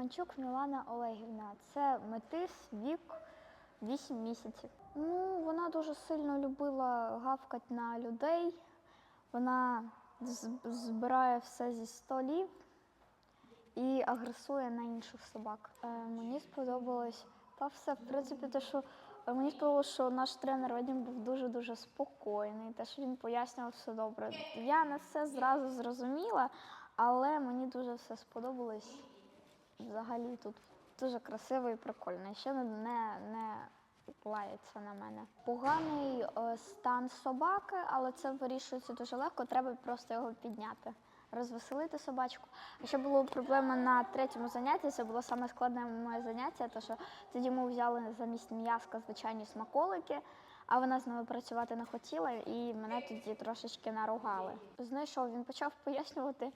Романчук Мілана Олегівна. Це метис, вік 8 місяців. Ну, вона дуже сильно любила гавкати на людей. Вона збирає все зі столів і агресує на інших собак. Е, мені сподобалось та все, в принципі, те, що е, мені сподобалось, що наш тренер Вадим був дуже-дуже спокійний, те, що він пояснював все добре. Я не все зразу зрозуміла, але мені дуже все сподобалось. Взагалі тут дуже красиво і прикольно. Ще не, не, лається на мене. Поганий е, стан собаки, але це вирішується дуже легко. Треба просто його підняти, розвеселити собачку. А ще була проблема на третьому занятті. Це було саме складне моє заняття, тому що тоді ми взяли замість м'язка звичайні смаколики. А вона з ними працювати не хотіла, і мене тоді трошечки наругали. Знайшов, він почав пояснювати,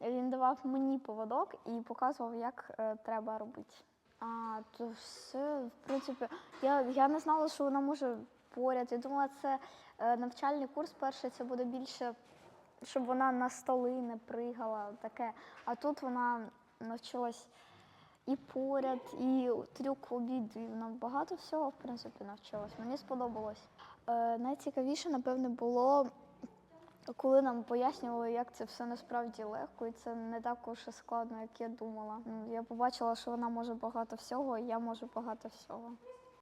він давав мені поводок і показував, як е, треба робити. А то все, в принципі, я, я не знала, що вона може поряд. Я думала, це е, навчальний курс перший, це буде більше, щоб вона на столи не пригала, таке. А тут вона навчилась і поряд, і трюк обіду. І вона багато всього, в принципі, навчилась. Мені сподобалось. Е, найцікавіше, напевне, було коли нам пояснювали, як це все насправді легко, і це не так уж і складно, як я думала. Ну, Я побачила, що вона може багато всього, і я можу багато всього.